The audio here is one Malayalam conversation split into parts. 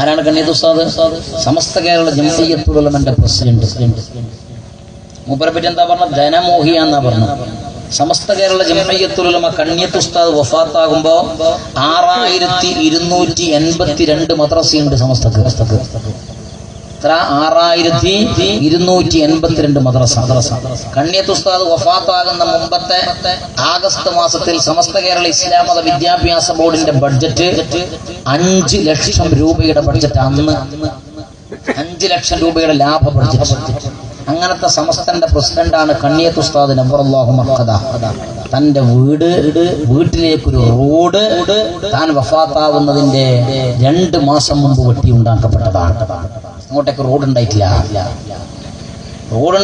ആരാണ് കണ്ണിയത്ത് ഉസ്താദ്? സമസ്ത കേരള ജംസീയത്തുലമന്റെ പ്രസിഡന്റ്. മൂപ്പരെ പറ്റി എന്താ പറഞ്ഞ ധനമോഹിയ എന്നാ പറഞ്ഞത്. സമസ്ത കേരള ജംസീയത്തുലമ കണ്ണിയത്ത് ഉസ്താദ് വഫാത്താകുമ്പോ ആറായിരത്തി ഇരുന്നൂറ്റി എൺപത്തി രണ്ട് മദ്രസയുണ്ട് സമസ്തക്ക്. എത്ര? ആറായിരത്തി ഇരുന്നൂറ്റി എൺപത്തിരണ്ട് മദ്രസ. കണ്ണിയത്ത് ഉസ്താദ് വഫാത്താകുന്ന മുമ്പത്തെ ആഗസ്റ്റ് മാസത്തിൽ സമസ്ത കേരള ഇസ്ലാം മത വിദ്യാഭ്യാസ ബോർഡിന്റെ ബഡ്ജറ്റ് അഞ്ച് ലക്ഷം രൂപയുടെ ബഡ്ജറ്റ്. അന്ന് അഞ്ച് ലക്ഷം രൂപയുടെ ലാഭ ബഡ്ജറ്റ്. അങ്ങനത്തെ സമസ്തന്റെ പ്രസിഡന്റാണ് കണ്ണിയത്ത് ഉസ്താദ് നബറല്ലാഹു മഖദ തന്റെ വീട് വീട്ടിലേക്കൊരു റോഡ് താൻ വഫാത്താവുന്നതിന്റെ രണ്ട് മാസം മുമ്പ് വെട്ടി ഉണ്ടാക്കപ്പെട്ടതാണ് അങ്ങോട്ടേക്ക് റോഡ് ഉണ്ടായിട്ടില്ല. റോഡ്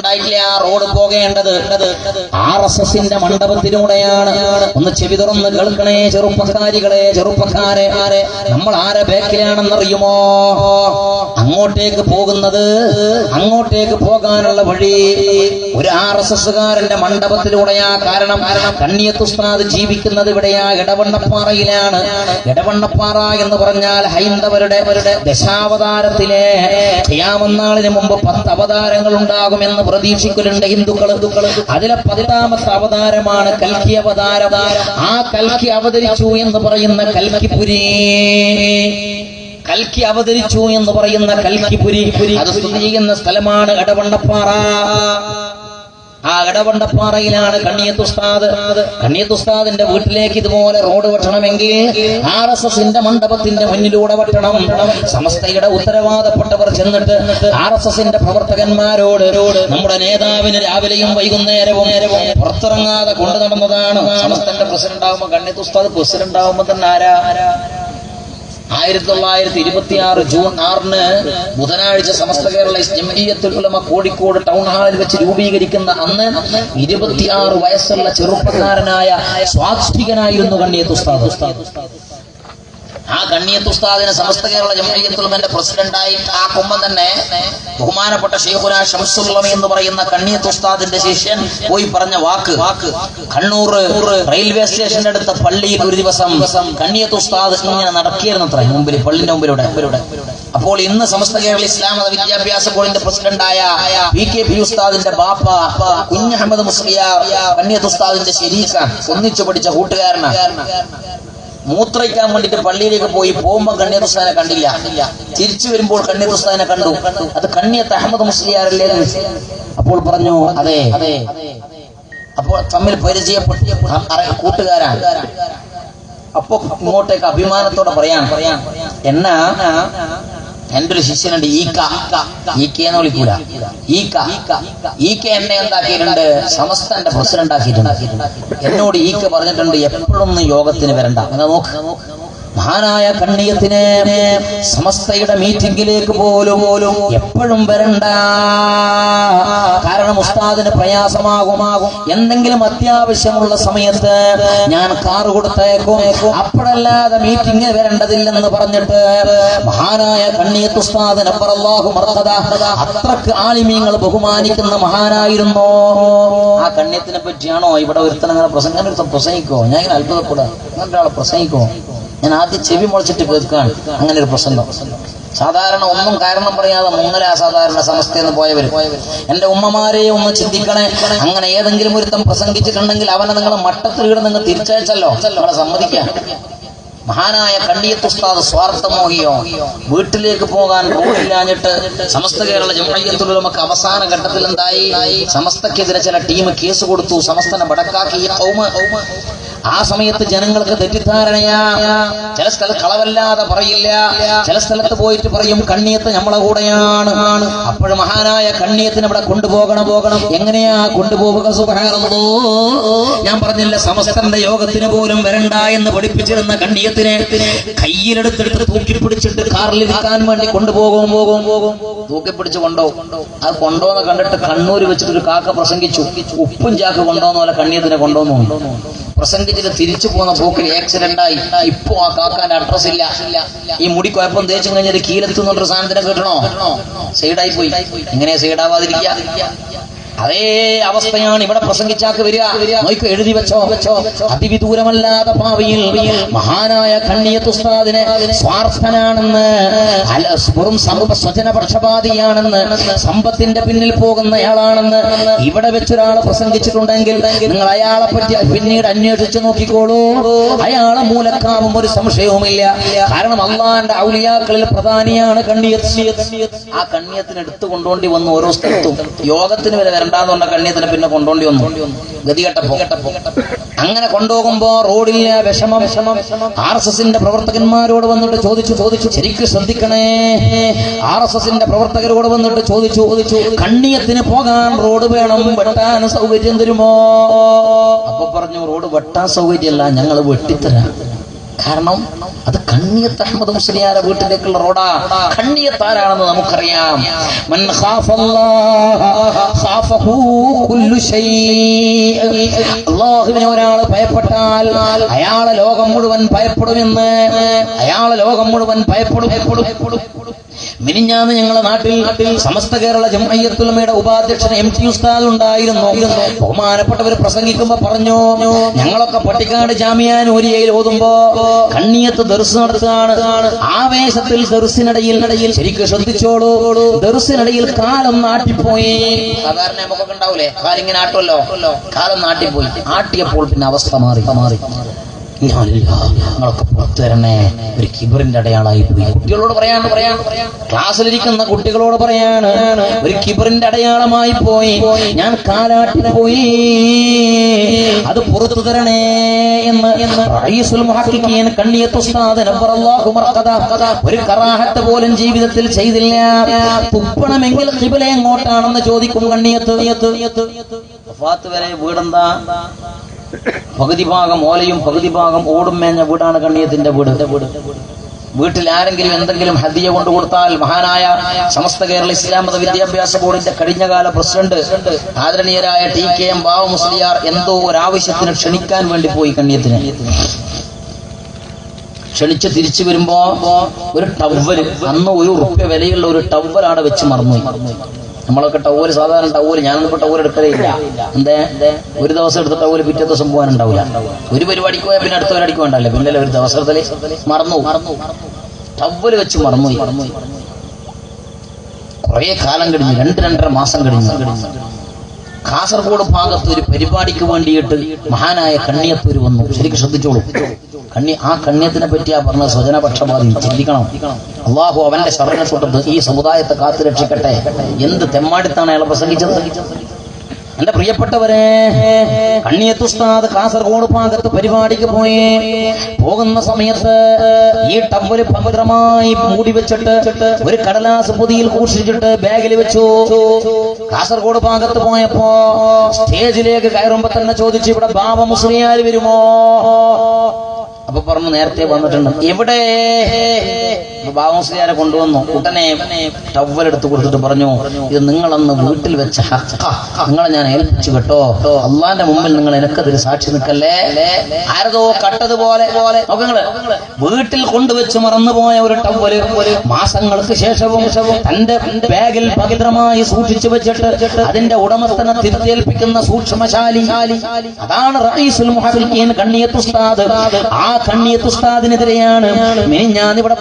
ആ റോഡ് പോകേണ്ടത്. ആർ എസ് എസിന്റെ മണ്ഡപത്തിലൂടെയാണ്. ഒന്ന് ചെവി തുറന്ന് കേൾക്കണേ ചെറുപ്പക്കാരികളെ ചെറുപ്പക്കാരെ. ആരെ നമ്മൾ ആരെ ബേക്കിലാണെന്നറിയുമോ? അങ്ങോട്ടേക്ക് പോകുന്നത് അങ്ങോട്ടേക്ക് പോകാനുള്ള വഴി ഒരു ആർ എസ് എസ്സുകാരന്റെ മണ്ഡപത്തിലൂടെയാ. കാരണം കണ്ണിയത്തുസ്താദ് ജീവിക്കുന്നത് ഇവിടെയാ ഇടവണ്ണപ്പാറയിലാണ് ഇടവണ്ണപ്പാറ എന്ന് പറഞ്ഞാൽ ഹൈന്ദവരുടെ ദശാവതാരത്തിലെ ചെയ്യാമെന്നാളിന് മുമ്പ് പത്ത് അവതാരങ്ങൾ ഉണ്ടാകുമെന്ന് പ്രതീക്ഷിക്കലുണ്ട് ഹിന്ദുക്കൾ അതിലെ പതിനാമത്തെ അവതാരമാണ് കൽക്കി അവതാരം. ആ കൽക്കി അവതരിച്ചു എന്ന് പറയുന്ന കൽക്കിപുരി. കൽക്കി അവതരിച്ചു എന്ന് പറയുന്ന കൽക്കിപുരി. അത് സ്ഥിതി ചെയ്യുന്ന സ്ഥലമാണ് ഇടവണ്ണപ്പാറ ആ ഇടവണ്ടപ്പാറയിലാണ് കണ്ണിയത്തുസ്താദ്. ഉസ്താദ് കണ്ണിയത്ത് ഉസ്താദിന്റെ വീട്ടിലേക്ക് ഇതുപോലെ റോഡ് വെട്ടണമെങ്കിൽ ആർ എസ് എസിന്റെ മണ്ഡപത്തിന്റെ മുന്നിലൂടെ വെട്ടണം. സമസ്തയുടെ ഉത്തരവാദപ്പെട്ടവർ ചെന്നിട്ട് ആർ എസ് എസിന്റെ പ്രവർത്തകന്മാരോട് നമ്മുടെ നേതാവിന് രാവിലെയും വൈകുന്നേരവും പുറത്തിറങ്ങാതെ കൊണ്ടു നടന്നതാണ്. സമസ്തന്റെ പ്രസിഡന്റ് ആകുമ്പോ കണ്ണിയത്തുസ്താദ് പ്രസിഡന്റ് ആകുമ്പോ തന്നെ ആരാ? ആയിരത്തി തൊള്ളായിരത്തി ഇരുപത്തി ആറ് ജൂൺ ആറിന് ബുധനാഴ്ച സമസ്ത കേരള ജമീയത്തുൽ കോഴിക്കോട് ടൗൺ ഹാളിൽ വെച്ച് രൂപീകരിക്കുന്ന അന്ന് ഇരുപത്തിയാറ് വയസ്സുള്ള ചെറുപ്പക്കാരനായ സ്വാത്വികനായിരുന്നു കണ്ണിയത്ത് ഉസ്താദ്. ആ കണ്ണിയത്ത് ഉസ്താദിനെ സമസ്ത കേരള ജമീയത്തുലമന്റെ പ്രസിഡന്റായിട്ട് ആ കുമ്പം തന്നെ ബഹുമാനപ്പെട്ട ഷെയ്ഖുന ഷംസുല്ലമ എന്ന് പറയുന്ന കണ്ണിയത്ത് ഉസ്താദിന്റെ ശിഷ്യൻ പോയി പറഞ്ഞ വാക്ക്. വാക്ക് കണ്ണൂർ റെയിൽവേ സ്റ്റേഷന്റെ അടുത്ത പള്ളിയിൽ ഒരു ദിവസം കണ്ണിയത്ത് ഉസ്താദ് ഇങ്ങനെ നടക്കിയിരുന്നു അത്ര മുമ്പിൽ പള്ളിന്റെ മുമ്പിലൂടെ. അപ്പോൾ ഇന്ന് സമസ്ത കേരള ഇസ്ലാം മത വിദ്യാഭ്യാസ ബോർഡിന്റെ പ്രസിഡന്റായ പി കെ പി ഉസ്താദിന്റെ ബാപ്പ കുഞ്ഞഹമ്മദ് മുസ്ലിയ കണ്ണിയത്ത് ഉസ്താദിന്റെ ശരീക്ക ഒന്നിച്ചു പഠിച്ച കൂട്ടുകാരനാണ്. മൂത്രയ്ക്കാൻ വേണ്ടിട്ട് പള്ളിയിലേക്ക് പോയി പോകുമ്പോ കണ്ണീർ കണ്ടില്ല. തിരിച്ചു വരുമ്പോൾ കണ്ണീർ കണ്ടു. അത് കണ്ണിയത്ത് അഹമ്മദ് മുസ്ലിയാറല്ലേ അപ്പോൾ പറഞ്ഞു അതെ. അപ്പോൾ തമ്മിൽ പരിചയപ്പെട്ടിയ കൂട്ടുകാരാണ്. അപ്പൊ ഇങ്ങോട്ടേക്ക് അഭിമാനത്തോടെ പറയാൻ പറയാൻ എന്നാ എന്റെ ഒരു ശിഷ്യനുണ്ട് ഈക്ക. എന്ന് വിളിക്കൂല. ഈക്ക. എന്നെ എന്താക്കിയിട്ടുണ്ട്? സമസ്തന്റെ പ്രസിഡന്റ് ആക്കിയിട്ടുണ്ട് എന്നോട് ഈക്ക പറഞ്ഞിട്ടുണ്ട് എപ്പോഴൊന്നും യോഗത്തിന് വരണ്ട. നിങ്ങൾ നോക്ക്. മഹാനായ കണ്ണിയത്തിനെ സമസ്തയുടെ മീറ്റിംഗിലേക്ക് പോലും പോലും എപ്പോഴും വരണ്ട. കാരണം ഉസ്താദിന് പ്രയാസമാകുമാകും. എന്തെങ്കിലും അത്യാവശ്യമുള്ള സമയത്ത് ഞാൻ കാറ് കൊടുത്തേക്കും. അപ്പോഴല്ലാതെ മീറ്റിംഗ് വരേണ്ടതില്ലെന്ന് പറഞ്ഞിട്ട് മഹാനായ കണ്ണിയത്ത് ഉസ്താദിനെ മർത്തദ അത്രയ്ക്ക് ആളിമീങ്ങൾ ബഹുമാനിക്കുന്ന മഹാനായിരുന്നു. ആ കണ്ണിയത്തിനെ പറ്റിയാണോ ഇവിടെ ഒരുത്തനങ്ങനെ പ്രസംഗം ഒരുത്തം പ്രസംഗിക്കോ? ഞാൻ ഇങ്ങനെ അത്ഭുതപ്പെടുക. അങ്ങനെ ഒരാളെ പ്രസംഗിക്കോ? ഞാൻ ആദ്യം ചെവി മുളച്ചിട്ട് കേൾക്കുകയാണ്. അങ്ങനെ ഒരു പ്രസംഗം. സാധാരണ ഒന്നും കാരണം പറയാതെ മൂന്നര അസാധാരണ സമസ്തയെന്ന് പോയവര്. എന്റെ ഉമ്മമാരെയും ഒന്ന് ചിന്തിക്കണേ. അങ്ങനെ ഏതെങ്കിലും ഒരുത്തം പ്രസംഗിച്ചിട്ടുണ്ടെങ്കിൽ അവനെ നിങ്ങളെ മട്ടത്തിൽ നിങ്ങൾ തിരിച്ചയച്ചല്ലോ. നമ്മളെ സമ്മതിക്കാം. മഹാനായ കണ്ണിയത്തുസ്താദ് സ്വാർത്ഥമോഹിയോ വീട്ടിലേക്ക് പോകാൻ റോഡില്ലാഞ്ഞിട്ട് സമസ്ത കേരള ജമയത്തുൽ നമുക്ക് അവസാന ഘട്ടത്തിൽ എന്തായി? സമസ്തക്കെതിരെ ചില ടീം കേസ് കൊടുത്തു സമസ്തനെ വടക്കാക്കി. ആ സമയത്ത് ജനങ്ങൾക്ക് തെറ്റിദ്ധാരണയാ. ചില സ്ഥലത്ത് കളവല്ലാതെ പറയില്ല. ചില സ്ഥലത്ത് പോയിട്ട് പറയും കണ്ണിയത്ത് നമ്മളെ കൂടെയാണ്. അപ്പോൾ മഹാനായ കണ്ണിയത്തിന് ഇവിടെ കൊണ്ടുപോകണം. പോകണം എങ്ങനെയാ കൊണ്ടുപോവുക? സുഖാണെന്നോ ഞാൻ പറഞ്ഞില്ല സമസ്തന്റെ യോഗത്തിന് പോലും വരണ്ട എന്ന് പഠിപ്പിച്ചിരുന്ന കണ്ണിയത്തിനെ കയ്യിലെടുത്തെടുത്ത് തൂക്കി പിടിച്ചിട്ട് കാറിൽ കാക്കാൻ വേണ്ടി കൊണ്ടുപോകും പോകും പോകും. തൂക്കി പിടിച്ച് കൊണ്ടോ? അത് കൊണ്ടോന്ന് കണ്ടിട്ട് കണ്ണൂര് വെച്ചിട്ട് ഒരു കാക്ക പ്രസംഗിച്ചു. ഉപ്പും ചാക്ക് കൊണ്ടോന്ന് പോലെ കണ്ണിയത്തിനെ കൊണ്ടോന്നു പ്രസംഗിച്ചിട്ട് തിരിച്ചു പോകുന്ന പോക്കിൽ ആക്സിഡന്റ് ആയി. ഇപ്പൊ ആ കാക്കാന്റെ അഡ്രസ് ഇല്ല. ഈ മുടി കുഴപ്പം തേച്ചു കഴിഞ്ഞാൽ കീലത്തുന്നൊരു സാധനത്തിനെ കിട്ടണോ? സൈഡായി പോയി. എങ്ങനെ സൈഡാവാതിരിക്കുക അതേ അവസ്ഥയാണ് ഇവിടെ പ്രസംഗിച്ചാക്ക് വരിക. എഴുതി വെച്ചോ. വെച്ചോ അതിവിദൂരമല്ലാത്ത ഭാവിയിൽ മഹാനായ കണ്ണിയത്തുസ്താദിനെ സ്വാർത്ഥനാണെന്ന് അല്ല സമൂഹ സ്വജന പക്ഷപാതിയാണെന്ന് സമ്പത്തിന്റെ പിന്നിൽ പോകുന്നയാളാണെന്ന് ഇവിടെ വെച്ചൊരാൾ പ്രസംഗിച്ചിട്ടുണ്ടെങ്കിൽ നിങ്ങൾ അയാളെ പറ്റി പിന്നീട് അന്വേഷിച്ചു നോക്കിക്കോളൂ. അയാളെ മൂലക്കാവും ഒരു സംശയവുമില്ല. കാരണം അള്ളാന്റെ ഔലിയാക്കളിൽ പ്രധാനിയാണ് കണ്ണിയത്ത്. ആ കണ്ണിയത്തിന് എടുത്തു കൊണ്ടോണ്ടി വന്ന് ഓരോ സ്ഥലത്തും. യോഗത്തിന് വരെ വരണ്ടാന്ന് പറഞ്ഞ കണ്ണിയത്തിനെ പിന്നെ കൊണ്ടോണ്ടി വന്നു. ഗതി കേട്ടപ്പോ അങ്ങനെ കൊണ്ടുപോകുമ്പോ റോഡിൽ വിഷമം വിഷമം ആർ എസ് എസിന്റെ പ്രവർത്തകന്മാരോട് വന്നിട്ട് ചോദിച്ചു ചോദിച്ചു. ശരിക്കും ശ്രദ്ധിക്കണേ. ആർ എസ് എസിന്റെ പ്രവർത്തകരോട് വന്നിട്ട് ചോദിച്ചു ചോദിച്ചു. കണ്ണിയത്തിന് പോകാൻ റോഡ് വേണം വെട്ടാൻ സൗകര്യം തരുമോ? അപ്പൊ പറഞ്ഞു റോഡ് വെട്ടാൻ സൗകര്യമല്ല ഞങ്ങൾ വെട്ടിത്തരാം. കാരണം അത് കണ്ണിയത്ത് അഹമ്മദ് മുസ്ലിയാരെ വീട്ടിലേക്കുള്ള റോഡാ. കണ്ണിയത്ത് ആരാണെന്ന് നമുക്കറിയാം. ഒരാൾ ഭയപ്പെട്ടാൽ അയാളെ ലോകം മുഴുവൻ ഭയപ്പെടുമെന്ന്. അയാളെ ലോകം മുഴുവൻ ഭയപ്പെടും. ഭയപ്പെടും മിനിഞ്ഞാന്ന് ഞങ്ങളുടെ നാട്ടിൽ സമസ്ത കേരള ജംഅയ്യത്തുലമയുടെ ഉപാധ്യക്ഷൻ എം ടി ഉസ്താദ് ഉണ്ടായിരുന്നു. ബഹുമാനപ്പെട്ടവർ പ്രസംഗിക്കുമ്പോ പറഞ്ഞു ഞങ്ങളൊക്കെ പട്ടിക്കാട് ജാമിയാൻ ഊരിയയിൽ ഓതുമ്പോ കണ്ണിയത്ത് ദർസ് നടത്തുകയാണ്. ആവേശത്തിൽ ദർസിനിടയിൽ നടയിൽ ശരിക്കും ശ്രദ്ധിച്ചോളൂ. ദർസിനിടയിൽ കാലം നാട്ടിപ്പോയി. സാധാരണ നമുക്കൊക്കെ ഉണ്ടാവൂലേ? കാലിങ്ങനെ ആട്ടുമല്ലോ കാലം നാട്ടിപ്പോയി. ആട്ടിയപ്പോൾ പിന്നെ അവസ്ഥ മാറി മാറി. നിങ്ങളൊക്കെ പുറത്തു തരണേ ഒരു കിബറിന്റെ അടയാളായി പോയി. കുട്ടികളോട് പറയാണ് പറയാണ് ക്ലാസ്സിലിരിക്കുന്ന കുട്ടികളോട് പറയാണ് ഒരു കിബറിന്റെ അടയാളമായി പോയി. ഞാൻ കാലാട്ടി പോയി. അത് പുറത്തു തരണേ എന്ന് റഈസുൽ മുഹഖിഖീൻ കണ്ണിയത്ത് ഉസ്താദ് നബ്ബറല്ലാഹു മർഖദ ഒരു കറാഹത്ത് പോലും ജീവിതത്തിൽ ചെയ്തില്ല. തുപ്പണമെങ്കിൽ കിബില എങ്ങോട്ടാണെന്ന് ചോദിക്കും കണ്ണിയത്ത്. വരെ വീടെന്താ? പകുതി ഭാഗം ഓലയും പകുതി ഭാഗം ഓടും മേഞ്ഞ വീടാണ് കണ്ണിയത്തിന്റെ വീട്. വീട് വീട്ടിൽ ആരെങ്കിലും എന്തെങ്കിലും ഹദിയ കൊണ്ടു കൊടുത്താൽ മഹാനായ സമസ്ത കേരള ഇസ്ലാം മത വിദ്യാഭ്യാസ ബോർഡിന്റെ കഴിഞ്ഞകാല പ്രസിഡന്റ് ആദരണീയരായ T K M Bava Musliyar എന്തോ ഒരാവശ്യത്തിന് ക്ഷണിക്കാൻ വേണ്ടി പോയി കണ്ണിയത്തിന്. ക്ഷണിച്ച് തിരിച്ചു വരുമ്പോ ഒരു ടവൽ അന്ന് ഒരു ഉറുപ്പ്യ വിലയുള്ള ഒരു ടവൽ അവിടെ വെച്ച് മറന്നു നമ്മളൊക്കെ ടവൽ സാധാരണ ടവൽ ഞാനൊന്നും ടവൽ എടുക്കലേ ഇല്ല. എന്തേ? ഒരു ദിവസം എടുത്ത ടവൽ പിറ്റേ ദിവസം പോകാനുണ്ടാവില്ല ഒരു പരിപാടിക്ക് പോയാൽ പിന്നെ അടുത്ത പരിപാടിക്ക് വേണ്ടല്ലോ പിന്നെ ഒരു ദിവസത്തിൽ മറന്നു മറന്നു ടവൽ വെച്ച് മറന്നു കുറെ കാലം കഴിഞ്ഞു രണ്ട് രണ്ടര മാസം കഴിഞ്ഞു കാസർഗോഡ് ഭാഗത്ത് ഒരു പരിപാടിക്ക് വേണ്ടിയിട്ട് മഹാനായ കണ്ണിയത്തൂര് വന്നു. ശരിക്കും ശ്രദ്ധിച്ചോളൂ. കണ്ണി ആ കണ്ണ്യത്തിനെ പറ്റിയാ പറഞ്ഞ സ്വജനപക്ഷപാതി ചിന്തിക്കണം. അള്ളാഹു അവന്റെ ശരണ തൊട്ടത് ഈ സമുദായത്തെ കാത്തു രക്ഷിക്കട്ടെ. എന്ത് തെമ്മാടിത്താണ് അയാൾ പ്രസംഗിച്ചത്? എന്റെ പ്രിയപ്പെട്ടവരെ കണ്ണിയത്തുസ്താദ് കാസർഗോഡ് ഭാഗത്ത് പരിപാടിക്ക് പോയി. പോകുന്ന സമയത്ത് ഈ ടവൽ പവിത്രമായി മൂടി വെച്ചിട്ട് ഒരു കടലാസ് പൊതിയിൽ കൂഷിച്ചിട്ട് ബാഗിൽ വെച്ചു. കാസർഗോഡ് ഭാഗത്ത് പോയപ്പോ സ്റ്റേജിലേക്ക് കയറുമ്പോ തന്നെ ചോദിച്ചു ഇവിടെ ബാബ മുസ്ലിയാൽ വരുമോ? അപ്പൊ പറഞ്ഞു നേരത്തെ വന്നിട്ടുണ്ട് എവിടെ? അപ്പൊ ബാബ കൊണ്ടുവന്നു ഉടനെ ടവലെടുത്ത് കൊടുത്തിട്ട് പറഞ്ഞു ഇത് നിങ്ങളന്ന് വീട്ടിൽ വെച്ച നിങ്ങളെ ഞാൻ ഏൽപ്പിച്ചു കേട്ടോ. അള്ളാന്റെ മുമ്പിൽ നിങ്ങൾ എനിക്കതിൽ സാക്ഷി നിൽക്കല്ലേ? ആരതോ കട്ടതുപോലെ വീട്ടിൽ കൊണ്ടുവച്ച് മറന്നുപോയ ഒരു ടവൽ മാസങ്ങൾക്ക് ശേഷവും തന്റെ ബാഗിൽ ഭദ്രമായി സൂക്ഷിച്ചു വെച്ചിട്ട് അതിന്റെ ഉടമസ്ഥനെ തിരിച്ചേൽപ്പിക്കുന്ന സൂക്ഷ്മശാലി. അതാണ് റഈസുൽ മുഹഖിഖീൻ കണ്ണിയത്ത് ഉസ്താദ് ആ കണ്ണിയത്തുസ്താദിനെതിരെയാണ് ഉസ്താദിനെതിരെയാണ് ഞാൻ ഇവിടെ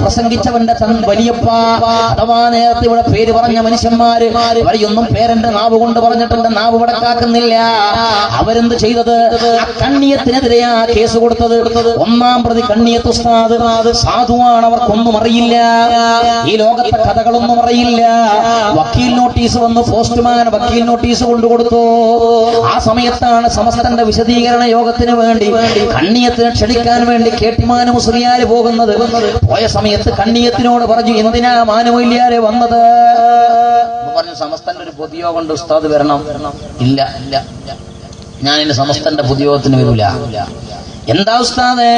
തൻ വലിയപ്പ അഥവാ നേരത്തെ ഇവിടെ പേര് പറഞ്ഞ മനുഷ്യന്മാര് അവരെയൊന്നും പേരന്റെ നാവ് കൊണ്ട് പറഞ്ഞിട്ടുണ്ട് നാവ് വടക്കാക്കുന്നില്ല കാക്കുന്നില്ല. അവരെന്ത് ചെയ്തത്? ആ കണ്ണിയത്തിനെതിരെയാ കേസ് കൊടുത്തത്. ഒന്നാം പ്രതി കണ്ണിയത്ത് ഉസ്താദ്. സാധുവാണ് അവർക്കൊന്നും അറിയില്ല. ഈ ലോകത്തെ കഥകളൊന്നും അറിയില്ല. വക്കീൽ നോട്ടീസ് വന്ന് പോസ്റ്റ്മാൻ വക്കീൽ നോട്ടീസ് കൊണ്ടു കൊടുത്തു ആ സമയത്താണ് സമസ്തന്റെ വിശദീകരണ യോഗത്തിന് വേണ്ടി കണ്ണിയത്തിന് ക്ഷണിക്കാൻ വേണ്ടി കേട്ടിമാന മുസ്ലിയാര് പോകുന്നത്. പോയ സമയത്ത് കണ്ണിയത്തിനോട് പറഞ്ഞു എന്തിനാ മാനമൂല്യാരെ വന്നത്? പറഞ്ഞു സമസ്തന്റെ ഒരു പൊതുയോഗം ഉസ്താദ് വരണം. ഇല്ല ഇല്ല ഞാൻ എന്റെ സമസ്തന്റെ പൊതുയോഗത്തിന് വരൂല. എന്താ ഉസ്താദേ?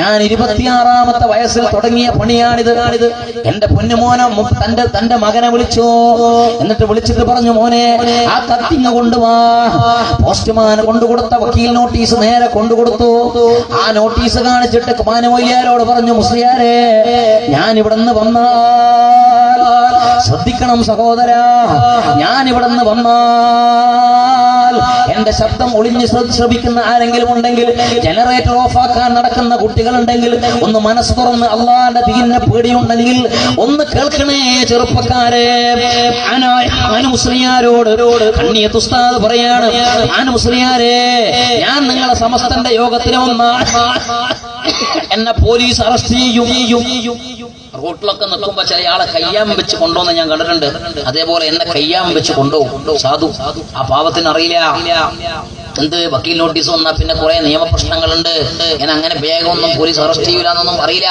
ഞാൻ ഇരുപത്തിയാറാമത്തെ വയസ്സിൽ തുടങ്ങിയ പണിയാണിത്. എന്റെ പൊന്നുമോനെ മോനെ തന്റെ തന്റെ മകനെ വിളിച്ചു. എന്നിട്ട് വിളിച്ചിട്ട് പറഞ്ഞു മോനെ ആ കത്തിങ്ങ കൊണ്ടുവാ പോസ്റ്റ്മാൻ കൊണ്ടുകൊടുത്ത വക്കീൽ നോട്ടീസ് നേരെ കൊണ്ടുകൊടുത്തു ആ നോട്ടീസ് കാണിച്ചിട്ട് കുമാനമൊയ്യാരോട് പറഞ്ഞു മുസ്ലിയാരെ ഞാൻ ഇവിടുന്ന് വന്നാൽ ശ്രദ്ധിക്കണം സഹോദര ഞാൻ ഇവിടെ നിന്ന് വന്നാൽ എന്റെ ശബ്ദം ഒളിഞ്ഞ് ശ്രദ്ധിക്കുന്ന ആരെങ്കിലും ഉണ്ടെങ്കിൽ ജനറേറ്റർ ഓഫ് ആക്കാൻ നടക്കുന്ന കുട്ടികളുണ്ടെങ്കിൽ ഒന്ന് മനസ്സ് തുറന്ന് അള്ളാന്റെ ദീനിനെ പേടിയുണ്ടെങ്കിൽ ഒന്ന് കേൾക്കണേ ചെറുപ്പക്കാരെ. ഉസ്താദ് പറയാണ് ഞാൻ നിങ്ങളെ സമസ്തന്റെ യോഗത്തിന് വന്ന എന്നെ പോലീസ് അറസ്റ്റ് ചെയ്യും. റോട്ടിലൊക്കെ നിൽക്കുമ്പോ ചില ആളെ കയ്യാൻ വെച്ച് കൊണ്ടുവന്ന് ഞാൻ കണ്ടിട്ടുണ്ട്. അതേപോലെ എന്നെ കയ്യാൻ വെച്ച് കൊണ്ടുപോകും. സാധു ആ പാവത്തിന് അറിയില്ല. എന്ത് വക്കീൽ നോട്ടീസ് വന്നാ പിന്നെ കുറെ നിയമപ്രശ്നങ്ങളുണ്ട്. ഞാൻ അങ്ങനെ വേഗം ഒന്നും പോലീസ് അറസ്റ്റ് ചെയ്യൂലെന്നൊന്നും അറിയില്ല.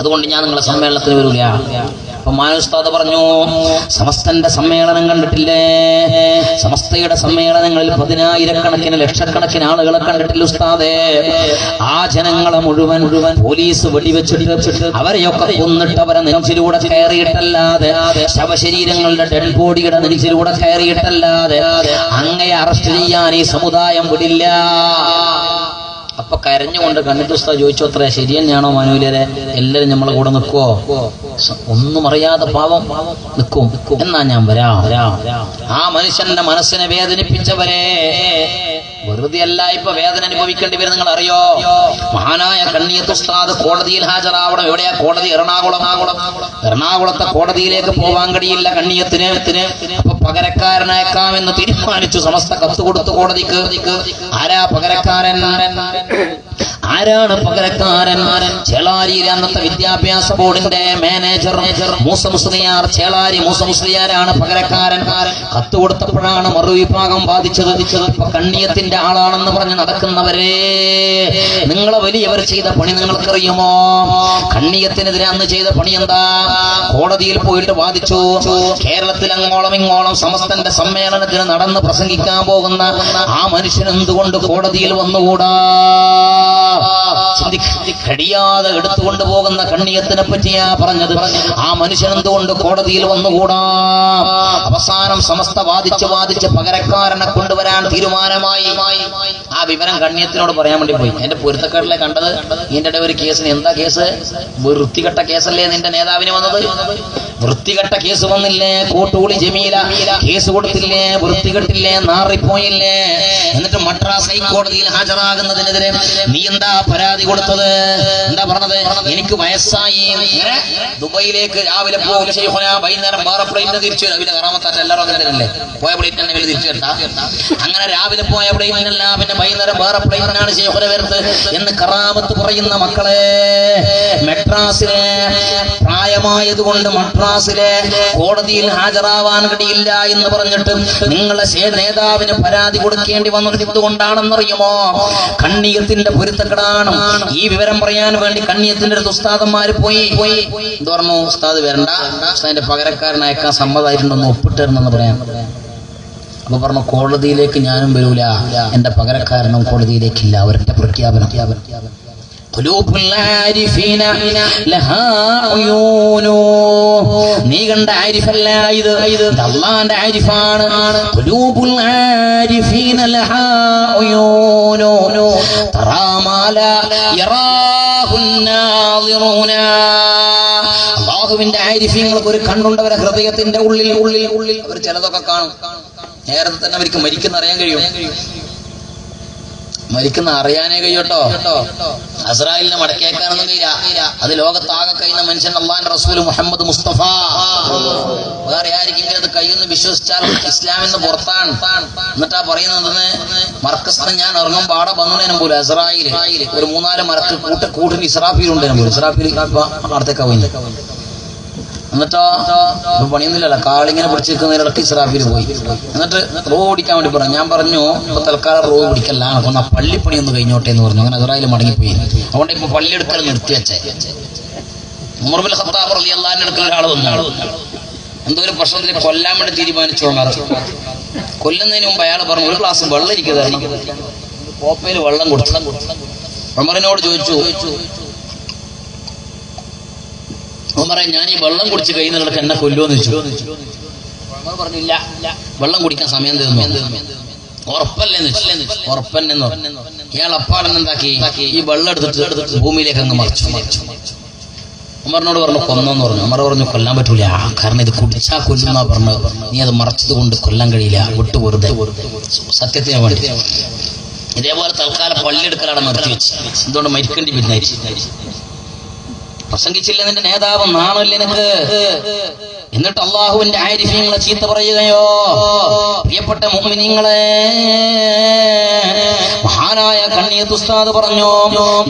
അതുകൊണ്ട് ഞാൻ നിങ്ങളെ സമ്മേളനത്തിന് വരൂല മാനുസ്താദ് പറഞ്ഞു സമസ്തന്റെ സമ്മേളനം കണ്ടിട്ടില്ലേ? സമസ്തയുടെ സമ്മേളനങ്ങളിൽ പതിനായിരക്കണക്കിന് ലക്ഷക്കണക്കിന് ആളുകളെ കണ്ടിട്ടില്ല ഉസ്താദേ? ആ ജനങ്ങളെ മുഴുവൻ മുഴുവൻ പോലീസ് വെടിവെച്ചിട്ട് അവരെയൊക്കെ കൊന്നിട്ട് അവരെ നെഞ്ചിലൂടെ കയറിയിട്ടല്ലാതെ ശവശരീരങ്ങളുടെ ഡെഡ് ബോഡിയുടെ നെഞ്ചിലൂടെ കയറിയിട്ടല്ലാതെ അങ്ങയെ അറസ്റ്റ് ചെയ്യാൻ ഈ സമുദായം വിടില്ല. അപ്പൊ കരഞ്ഞുകൊണ്ട് കണ്ണിത്തുസ്ത ചോദിച്ചോ അത്ര ശരിയെന്നാണോ തന്നെയാണോ എല്ലാരും നമ്മളെ കൂടെ നിൽക്കുവോ? ഒന്നും അറിയാതെ പാവം നിൽക്കും. എന്നാ ഞാൻ വരാം. ആ മനുഷ്യന്റെ മനസ്സിനെ വേദനിപ്പിച്ചവരെ വെറുതെ അല്ല ഇപ്പൊ വേദന അനുഭവിക്കേണ്ടി വരും നിങ്ങൾ അറിയോ? മഹാനായ കണ്ണിയത്തുസ്താദ് കോടതിയിൽ ഹാജരാവണം. എവിടെയാ കോടതി? എറണാകുളം. ആകുളം എറണാകുളത്തെ കോടതിയിലേക്ക് പോവാൻ കഴിയില്ല കണ്ണിയത്തിന്. അപ്പൊ പകരക്കാരനയക്കാമെന്ന് തീരുമാനിച്ചു. സമസ്ത കത്ത് കൊടുത്തു കോടതിക്ക്. ആരാ പകരക്കാരൻ? ആരാണ് പകരക്കാരൻ? ചേളാരിയിലെ അന്നത്തെ വിദ്യാഭ്യാസ ബോർഡിന്റെ മാനേജർ? മൂസ മുസ്ലിയാർ ചേളാരി മൂസ പകരക്കാരൻ. കത്ത് കൊടുത്തപ്പോഴാണ് മറുവിഭാഗം ബാധിച്ചത്. ഇപ്പൊ കണ്ണിയത്തിന്റെ ആളാണെന്ന് പറഞ്ഞ് നടക്കുന്നവരെ നിങ്ങളെ വലിയവർ ചെയ്ത പണി നിങ്ങൾക്കറിയുമോ? കണ്ണിയത്തിനെതിരെ അന്ന് ചെയ്ത പണി എന്താ? കോടതിയിൽ പോയിട്ട് വാദിച്ചു. കേരളത്തിൽ അങ്ങോളം ഇങ്ങോളം സമസ്തന്റെ സമ്മേളനത്തിന് നടന്ന് പ്രസംഗിക്കാൻ പോകുന്ന ആ മനുഷ്യൻ എന്തുകൊണ്ട് കോടതിയിൽ വന്നുകൂടാ? കഴിയാതെ എടുത്തുകൊണ്ട് പോകുന്ന കണ്ണിയത്തിനെ പറ്റിയാ പറഞ്ഞത്. ആ മനുഷ്യൻ എന്തുകൊണ്ട് കോടതിയിൽ വന്നുകൂടാ? അവസാനം സമസ്ത വാദിച്ച് വാദിച്ച് പകരക്കാരനെ കൊണ്ടുവരാൻ തീരുമാനമായി. ആ വിവരം കണ്ണിയത്തിനോട് പറയാൻ വേണ്ടി പോയി. എന്റെ പൊരുത്തക്കാരിലെ കണ്ടത് ഇതിന്റെ ഇടയിൽ ഒരു കേസിന് എന്താ കേസ്? വൃത്തികെട്ട കേസല്ലേ നിന്റെ നേതാവിന് വന്നത്? വൃത്തികെട്ട കേസ് വന്നില്ലേ? കൂട്ടുകൂടി ജമീല കേസ് കൊടുത്തില്ലേ? വൃത്തികെട്ടില്ലേ? നാറിപ്പോയില്ലേ? എന്നിട്ട് മദ്രാസ് ഹൈക്കോടതിയിൽ ഹാജരാകുന്നതിനെതിരെ നീ എന്താ പരാതി കൊടുത്തത്? എന്താ പറഞ്ഞത്? എനിക്ക് വയസ്സായി. ദുബൈയിലേക്ക് രാവിലെ പോകും വൈകുന്നേരം വേറെ പ്ലെയിനിൽ തിരിച്ചു രാവിലെ കറാമത്താറ്റ എല്ലാവരും അങ്ങനെ പോയ പ്ലെയിൻ തിരിച്ചു അങ്ങനെ രാവിലെ പോയ പ്ലെയിനല്ല പിന്നെ വൈകുന്നേരം വേറെ പ്ലെയിനാണ് ശേഖര വരുന്നത് എന്ന് കറാമത്ത് പറയുന്ന മക്കളെ മെട്രാസിലെ പ്രായമായതുകൊണ്ട് മദ്രാസിലെ കോടതിയിൽ ഹാജരാവാൻ കഴിയില്ല എന്ന് പറഞ്ഞിട്ട് നിങ്ങളെ നേതാവിന് പരാതി കൊടുക്കേണ്ടി വന്നത് എന്തുകൊണ്ടാണെന്നറിയുമോ? കണ്ണിയത്തിന്റെ പൊരുത്തക്കെടാണ്. ഈ വിവരം പറയാൻ വേണ്ടി കണ്ണിയത്തിന്റെ അടുത്ത് ഉസ്താദന്മാര് പോയി. എന്ത് പറഞ്ഞു? ഉസ്താദ് വരണ്ട. ഉസ്താദിന്റെ പകരക്കാരനയക്കാൻ സമ്മതമായിട്ടുണ്ടെന്ന് ഒപ്പിട്ടിരുന്നെന്ന് പറയാൻ അപ്പൊ പറഞ്ഞു കോടതിയിലേക്ക് ഞാനും വരൂല. എന്റെ പകരക്കാരനും കോടതിയിലേക്കില്ല. അവരുടെ പ്രഖ്യാപനം. قلوب العارفين لها عيون നീ കണ്ട ആരിഫല്ല ഇത് ഇത് അള്ളാന്റെ ആരിഫാണ് قلوب العارفين لها عيون ترى ما لا يراه الناظرون അള്ളാഹുവിന്റെ ആരിഫ്യങ്ങൾക്ക് ഒരു കണ്ണുണ്ട് അവരെ ഹൃദയത്തിന്റെ ഉള്ളിൽ ഉള്ളിൽ ഉള്ളിൽ അവർ ചിലതൊക്കെ കാണും നേരത്തെ തന്നെ അവർക്ക് മരിക്കുന്ന അറിയാൻ കഴിയും മരിക്കുന്ന അറിയാനേ കഴിയട്ടോ? അസ്രായിലിനെ മടക്കേക്കാനൊന്നും കഴിയില്ല അത് ലോകത്താകെ കഴിയുന്ന മനുഷ്യൻ അള്ളാൻ റസൂൽ മുഹമ്മദ് മുസ്തഫ. വേറെ ആയിരിക്കും അത് കഴിയുമെന്ന് വിശ്വസിച്ചാൽ ഇസ്ലാം എന്ന് പുറത്താണ്. എന്നിട്ടാ പറയുന്നത് മർക്കസ് ഞാൻ ഇറങ്ങും പാടെ വന്നതിനും പോലും അസ്രായിൽ ഒരു മൂന്നാൽ മരക്ക് കൂട്ട കൂട്ടിന് ഇസ്രാഫിലുണ്ട് പോലും. ഇസ്രാഫിൽ അടുത്തേക്കാ പോയി എന്നിട്ടോ പണിയൊന്നുമില്ലല്ലോ. കാളിങ്ങനെ പിടിച്ച് നിൽക്കുന്നതിനിടയ്ക്ക് ഇസ്രാഫിൽ പോയി. എന്നിട്ട് റോ പിടിക്കാൻ വേണ്ടി പറഞ്ഞു. ഞാൻ പറഞ്ഞു ഇപ്പൊ തൽക്കാലം റോ പിടിക്കല്ല. ഒന്ന് പള്ളിപ്പണി ഒന്ന് കഴിഞ്ഞോട്ടെ എന്ന് പറഞ്ഞു. അങ്ങനെ അസറായിൽ മടങ്ങിപ്പോയി. അതുകൊണ്ട് ഇപ്പൊ പള്ളി എടുക്കൽ നിർത്തി വെച്ചേ. ഉമർബുൽ ഖത്താബ് റളി അള്ളാഹിന്റെ അടുക്കൽ ഒരാൾ വന്നു. എന്തോ ഒരു പ്രശ്നത്തിൽ കൊല്ലാൻ വേണ്ടി തീരുമാനിച്ചു കൊല്ലുന്നതിന് മുമ്പ് അയാൾ പറഞ്ഞു ഒരു ഗ്ലാസ് വെള്ളം ഇരിക്കുന്നതായിരിക്കും കോപ്പയിൽ വെള്ളം കൊടുത്തു. ഉമറിനോട് ചോദിച്ചു ഉമറെ ഞാൻ ഈ വെള്ളം കുടിച്ച് കഴിയുന്നിടത്ത് എന്നെ കൊല്ലുമെന്ന് ചോദിച്ചു. ഉമർ പറഞ്ഞു ഇല്ല വെള്ളം കുടിക്കാൻ സമയം തരുന്നു. ഉറപ്പല്ലേ ഉറപ്പന്നെന്ന് പറഞ്ഞു. ഇയാൾ അപ്പാടൻ എന്താക്കി? ഈ വെള്ളം എടുത്തിട്ട് ഭൂമിയിലേക്ക് അങ്ങ് മറിച്ചു. മറിച്ചു ഉമറിനോട് പറഞ്ഞു കൊന്നെന്ന് പറഞ്ഞു. ഉമർ പറഞ്ഞു കൊല്ലാൻ പറ്റൂല. കാരണം ഇത് കുടിച്ചാ കൊല്ലുന്ന പറഞ്ഞു നീ അത് മറച്ചത് കൊണ്ട് കൊല്ലാൻ കഴിയില്ല. വിട്ടു വെറുതെ സത്യത്തിന് വേണ്ടി. ഇതേപോലെ തൽക്കാലം പള്ളിയെടുക്കലാണ് നിർത്തി വെച്ച് എന്തുകൊണ്ട് മരിക്കേണ്ടി വരുന്നായിരിക്കും പ്രസംഗിച്ചില്ല നിന്റെ നേതാവ്? നാണല്ലേ നിനക്ക്? എന്നിട്ട് അള്ളാഹുവിന്റെ ആരിഫ്യങ്ങളെ ചീത്ത പറയുകയോ? പ്രിയപ്പെട്ട മുമ്മിനിങ്ങളെ മഹാനായ കണ്ണിയത്ത് ഉസ്താദ് പറഞ്ഞു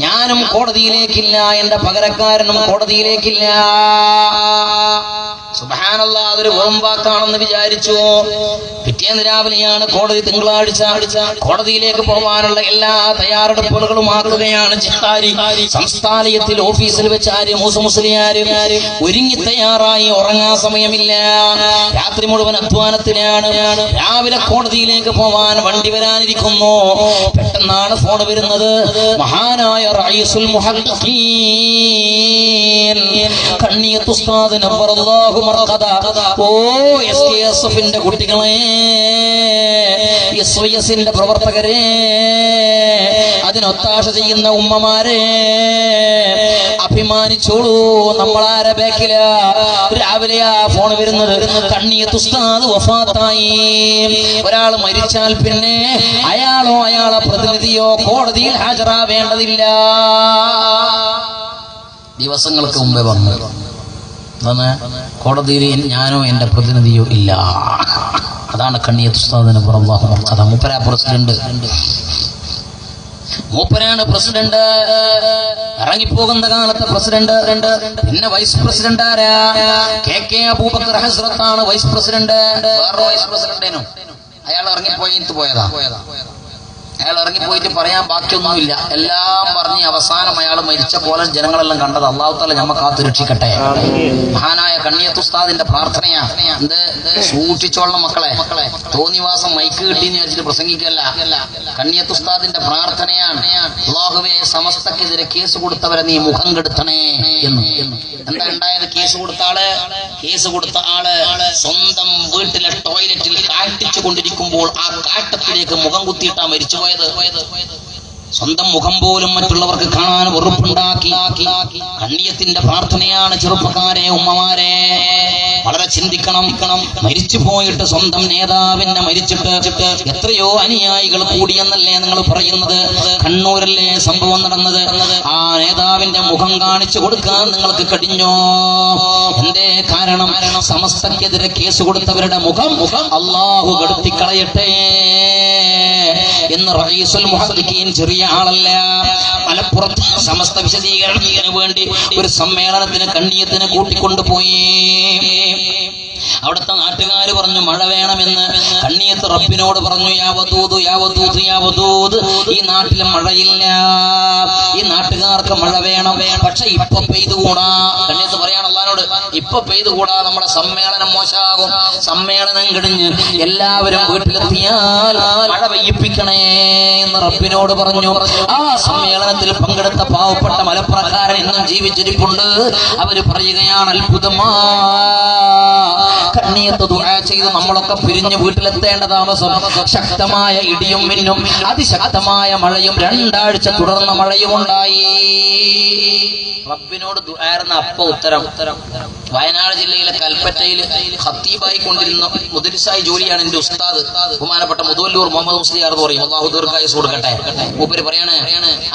ഞാനും കോടതിയിലേക്കില്ല എന്റെ പകരക്കാരനും കോടതിയിലേക്കില്ല. സുബഹാനല്ലാ അതൊരു വെറും വാക്കാണെന്ന് വിചാരിച്ചു. പിറ്റേന്ന് രാവിലെയാണ് കോടതി തിങ്കളാഴ്ച. കോടതിയിലേക്ക് പോകാനുള്ള എല്ലാ തയ്യാറെടുപ്പുകളും ആക്കുകയാണ് സംസ്ഥാനയത്തിൽ ഓഫീസിൽ വെച്ച് ആര് മൂസ മുസ്ലിയാര് ഒരുങ്ങി തയ്യാറായി ഉറങ്ങാൻ സമയമില്ല. രാത്രി മുഴുവൻ അധ്വാനത്തിലാണ് രാവിലെ കോടതിയിലേക്ക് പോവാൻ വണ്ടി വരാനിരിക്കുന്നു. പെട്ടെന്നാണ് ഫോൺ വരുന്നത്. മഹാനായ റൈസുൽ മുഹീൻ കണ്ണിയത്തുസ്താദ് മർഖദ ഓ എസ് കെ കുട്ടികളെ എസ് വൈ എസിന്റെ പ്രവർത്തകരെ അതിനൊത്താശ ചെയ്യുന്ന ഉമ്മമാരെ അഭിമാനിച്ചോളൂ. നമ്മളാരെ ബേക്കില. രാവിലെ ആ ഫോൺ വരുന്നത്. കണ്ണിയത്ത് തുസ്താദ് വഫാത്തായി. ഒരാൾ മരിച്ചാൽ പിന്നെ അയാളോ അയാളെ പ്രതിനിധിയോ കോടതിയിൽ ഹാജരാവേണ്ടതില്ല. ദിവസങ്ങൾക്ക് മുമ്പേ പറഞ്ഞു എന്താണ് കോടതിയിൽ ഞാനോ എന്റെ പ്രതിനിധിയോ ഇല്ല. അതാണ് കണ്ണിയത്ത് ഉസ്താദിന് പുറംവാഹു കഥ മൂപ്പര പ്രസിഡന്റ്. മൂപ്പരാണ് പ്രസിഡന്റ്. ഇറങ്ങിപ്പോകുന്ന കാലത്തെ പ്രസിഡന്റ്. പിന്നെ വൈസ് പ്രസിഡന്റ് ആരാ? കെ കെ അബൂബക്കർ ഹസ്രത്താണ് വൈസ് പ്രസിഡന്റ്. വേറെ വൈസ് പ്രസിഡന്റിനും. അയാൾ ഇറങ്ങിപ്പോയി പോയതാ. അയാൾ ഇറങ്ങിപ്പോയിട്ട് പറയാൻ ബാക്കിയൊന്നുമില്ല. എല്ലാം പറഞ്ഞ് അവസാനം അയാൾ മരിച്ച പോലെ ജനങ്ങളെല്ലാം കണ്ടത് അള്ളാഹുത്തല ഞമ്മ കാത്തു രക്ഷിക്കട്ടെ മഹാനായ കണ്ണിയത്തുസ്താദിന്റെ പ്രാർത്ഥനയാ. എന്ത്? സൂക്ഷിച്ചോളണം മക്കളെ. മക്കളെ തോന്നിവാസം മൈക്ക് കിട്ടിയെന്ന് വിചാരിച്ചിട്ട് പ്രസംഗിക്കല്ല. കണ്ണിയത്തുസ്താദിന്റെ പ്രാർത്ഥനയാണ്. അള്ളാഹുവെ സമസ്തക്കെതിരെ കേസ് കൊടുത്തവരെ നീ മുഖം കെടുത്തണേ എന്ന്. എന്താ ഉണ്ടായത്? കേസ് കൊടുത്ത ആൾ? കേസ് കൊടുത്ത ആൾ സ്വന്തം വീട്ടിലെ ടോയ്ലറ്റിൽ കാട്ടിച്ചു കൊണ്ടിരിക്കുമ്പോൾ ആ കാട്ടത്തിലേക്ക് മുഖം കുത്തിയിട്ടാ സ്വന്തം മുഖം പോലും മറ്റുള്ളവർക്ക് കാണാൻ വെറുപ്പുണ്ടാക്കി കണ്ണിയത്തിന്റെ പ്രാർത്ഥനയാണ് ചെറുപ്പക്കാരെ ഉമ്മമാരെ. വളരെ ചിന്തിക്കണം. മരിച്ചു പോയിട്ട് സ്വന്തം നേതാവിനെ മരിച്ചിട്ട് എത്രയോ അനുയായികൾ കൂടിയെന്നല്ലേ നിങ്ങൾ പറയുന്നത്? കണ്ണൂരല്ലേ സംഭവം നടന്നത്? ആ നേതാവിന്റെ മുഖം കാണിച്ചു കൊടുക്കാൻ നിങ്ങൾക്ക് കടിഞ്ഞോ എന്തേ കാരണം? സമസ്തക്കെതിരെ കേസ് കൊടുത്തവരുടെ മുഖം മുഖം അള്ളാഹു കെടുത്തിക്കളയട്ടെ. എന്ന് റഹീസുൽ മുഹദ്ദിഖീൻ ചെറിയ ആളല്ല. മലപ്പുറത്ത് സമസ്ത വിശദീകരണത്തിന് വേണ്ടി ഒരു സമ്മേളനത്തിന് കണ്ണിയത്തിന് കൂട്ടിക്കൊണ്ടുപോയി. അവിടുത്തെ നാട്ടുകാര് പറഞ്ഞു മഴ വേണമെന്ന്. കണ്ണിയത്ത് റബ്ബിനോട് പറഞ്ഞു യാവതൂത് യാവതൂത് യാവതൂത് ഈ നാട്ടിൽ മഴയില്ല. ഈ നാട്ടുകാർക്ക് മഴ വേണം. പക്ഷെ ഇപ്പൊ പെയ്തുകൂടാ കണ്ണിയത്ത് പറയാണ് അള്ളഹാനോട് ഇപ്പൊ പെയ്തുകൂടാ നമ്മുടെ സമ്മേളനം മോശമാകും. സമ്മേളനം കഴിഞ്ഞ് എല്ലാവരും വീട്ടിലെത്തിയാൽ മഴ പെയ്യിപ്പിക്കണേ എന്ന് റബ്ബിനോട് പറഞ്ഞു. ആ സമ്മേളനത്തിൽ പങ്കെടുത്ത പാവപ്പെട്ട മലപ്രകാരൻ ഇന്നും ജീവിച്ചിരിപ്പുണ്ട്. അവർ പറയുകയാണ് അത്ഭുതമാ. കണ്ണീയത്ത് ദുആ ചെയ്ത് നമ്മളൊക്കെ പിരിഞ്ഞു വീട്ടിലെത്തേണ്ട താമസം ശക്തമായ ഇടിയും മിന്നും അതിശക്തമായ മഴയും രണ്ടാഴ്ച തുടർന്ന മഴയും ഉണ്ടായി. റബ്ബിനോട് ദുആർന്ന അപ്പ ഉത്തരം. ഉത്തരം വയനാട് ജില്ലയിലെ കൽപ്പറ്റയിൽ ഖത്തീബായി കൊണ്ടിരുന്ന മുദരിസായി ജോലിയാണ് എന്റെ ഉസ്താദ്. ബഹുമാനപ്പെട്ട മുതുവല്ലൂർ മുഹമ്മദ് മുസ്ലിയാർ എന്ന് പറയും. അള്ളാഹു ദീർഘായുസ് കൊടുക്കട്ടെ. മൂപ്പര് പറയാണ്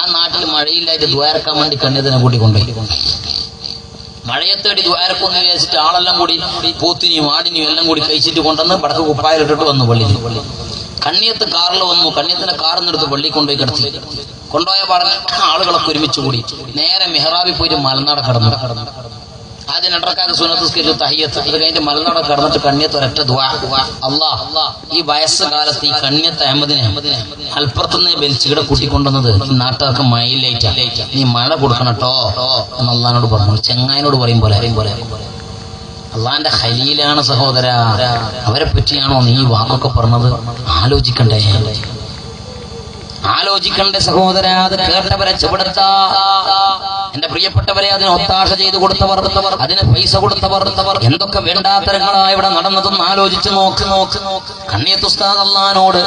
ആ നാട്ടിൽ മഴയില്ലായിട്ട് ദ്വാരക്കാൻ വേണ്ടി കണ്ണിയതിനെ കൂട്ടിക്കൊണ്ടുപോയി. മഴയത്തേടി ദ്വാരക്കൊന്ന് വിചാരിച്ചിട്ട് ആളെല്ലാം കൂടി പൂത്തിനിയും ആടിനിയും എല്ലാം കൂടി കഴിച്ചിട്ട് കൊണ്ടുവന്ന് വടക്ക് കുപ്പായിലിട്ടിട്ട് വന്നു പള്ളിയിൽ. കണ്ണിയത്ത് കാറിൽ വന്നു. കണ്ണിയത്തിന്റെ കാറിനെടുത്ത് പള്ളി കൊണ്ടുപോയി കിടത്തി. കൊണ്ടുപോയ പറഞ്ഞ ആളുകളൊക്കെ ഒരുമിച്ച് കൂടി നേരെ മെഹ്റാബിൽ പോയിട്ട് മലനാട് കടന്നു. ആദ്യം രണ്ടരക്കാരെ സുനത്തുസ്കരിച്ചു തഹയ്യത്ത്. അത് കഴിഞ്ഞ് മലനാട് കടന്നിട്ട് കണ്ണിയത്ത് ഒരൊറ്റ ദ്വാ അള്ളാ ഈ വയസ്സ് കാലത്ത് ഈ കണ്ണിയത്ത് അഹമ്മദിനെ അൽപ്പുറത്തുനിന്ന് ബെൽച്ചിയുടെ കൂട്ടിക്കൊണ്ടുവന്നത് ഈ നാട്ടുകാർക്ക് മയിലേറ്റാ നീ മഴ കൊടുക്കണം കേട്ടോ എന്ന് അള്ളഹാനോട് പറഞ്ഞു. ചെങ്ങായനോട് പറയും പോലെ. അറിയും പോലെ അള്ളാന്റെ ഹലീലാണ് സഹോദര. അവരെ പറ്റിയാണോ നീ വാക്കൊക്കെ പറഞ്ഞത്? ആലോചിക്കണ്ടേ. ആലോചിക്കണ്ടേ സഹോദര. അത് കേട്ടവരെ ചെവിടത്താ. എന്റെ പ്രിയപ്പെട്ടവരെ അതിന് ഒത്താശ ചെയ്ത് കൊടുത്തവർ അതിന് പൈസ കൊടുത്തവർ എന്തൊക്കെ വേണ്ടാത്തരങ്ങളാ ഇവിടെ നടന്നതെന്ന് ആലോചിച്ച് നോക്ക് നോക്ക് നോക്ക്. കണ്ണിയത്തുസ്താദ് അള്ളഹാനോട്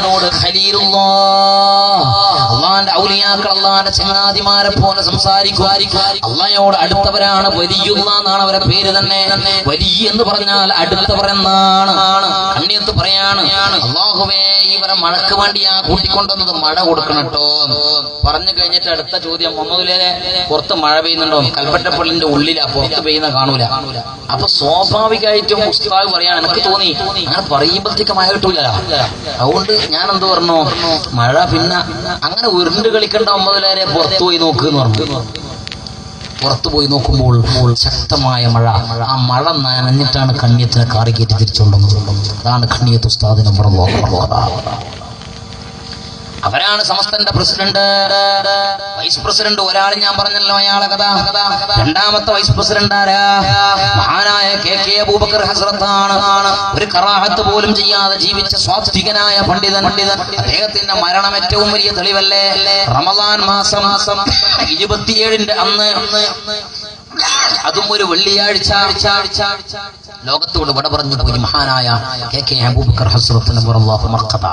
അള്ളാന്റെ ഔലിയാക്കൾ അള്ളാന്റെ ചങ്ങാതിമാരെ പോലെ സംസാരിക്കും. അള്ളയോട് അടുത്തവരാണ് വലിയുള്ള എന്നാണ് അവരെ പേര് തന്നെ. വലിയ എന്ന് പറഞ്ഞാൽ അടുത്തവർ എന്നാണ്. കണ്ണിയത്ത് പറയാണ് അള്ളാഹുവേ ഇവരെ മഴക്ക് വേണ്ടിയാ കൂട്ടിക്കൊണ്ടുവന്നത് മഴ കൊടുക്കണം കേട്ടോ പറഞ്ഞു കഴിഞ്ഞിട്ട് അടുത്ത ചോദ്യം മുഹമ്മദിലെ പുറത്ത് മഴ പെയ്യുന്നുണ്ടോ? കൽപ്പറ്റപ്പള്ളിന്റെ ഉള്ളിലാ പുറത്ത് പെയ്യുന്ന കാണൂല. അപ്പൊ സ്വാഭാവികമായിട്ടും ഉസ്താദ് പറയാൻ എനിക്ക് തോന്നി. അങ്ങനെ പറയുമ്പോഴത്തേക്ക് മഴ കിട്ടൂല അതുകൊണ്ട് ഞാൻ എന്ത് പറഞ്ഞു? മഴ പിന്നെ അങ്ങനെ ഉരുണ്ട് കളിക്കേണ്ട ഒമ്പതിലേറെ പുറത്തു പോയി നോക്ക് എന്ന് പറഞ്ഞു. പുറത്തു പോയി നോക്കുമ്പോൾ ശക്തമായ മഴ. ആ മഴ നനഞ്ഞിട്ടാണ് കണ്ണിയത്തിനെ കാറി കയറ്റി തിരിച്ചുകൊണ്ടുവന്നത്. അതാണ് കണ്ണിയത്ത് ഉസ്താദിനെ പറഞ്ഞു അവരാണ് സമസ്തന്റെ പ്രസിഡന്റ്. വൈസ് പ്രസിഡന്റ് ഒരാൾ ഞാൻ പറഞ്ഞല്ലോ അയാളെ കഥ. രണ്ടാമത്തെ വൈസ് പ്രസിഡന്റ് ആരാ? മഹാനായ കെ കെ അബൂബക്കർ ഹസ്രത്താണ്. ഒരു കറാഹത്ത് പോലും ചെയ്യാതെ ജീവിച്ച സ്വാത്വികനായ പണ്ഡിതൻ. പണ്ഡിതൻ അദ്ദേഹത്തിന്റെ മരണം ഏറ്റവും വലിയ തെളിവല്ലേ? റമദാൻ മാസം മാസം ഇരുപത്തിയേഴിന്റെ അന്ന്. അതും ഒരു വെള്ളിയാഴ്ച. ലോകത്തോട് വിട പറഞ്ഞു പോയി മഹാനായ കെ കെ അബൂബക്കർ ഹസ്രത്തിന് മർക്കഥ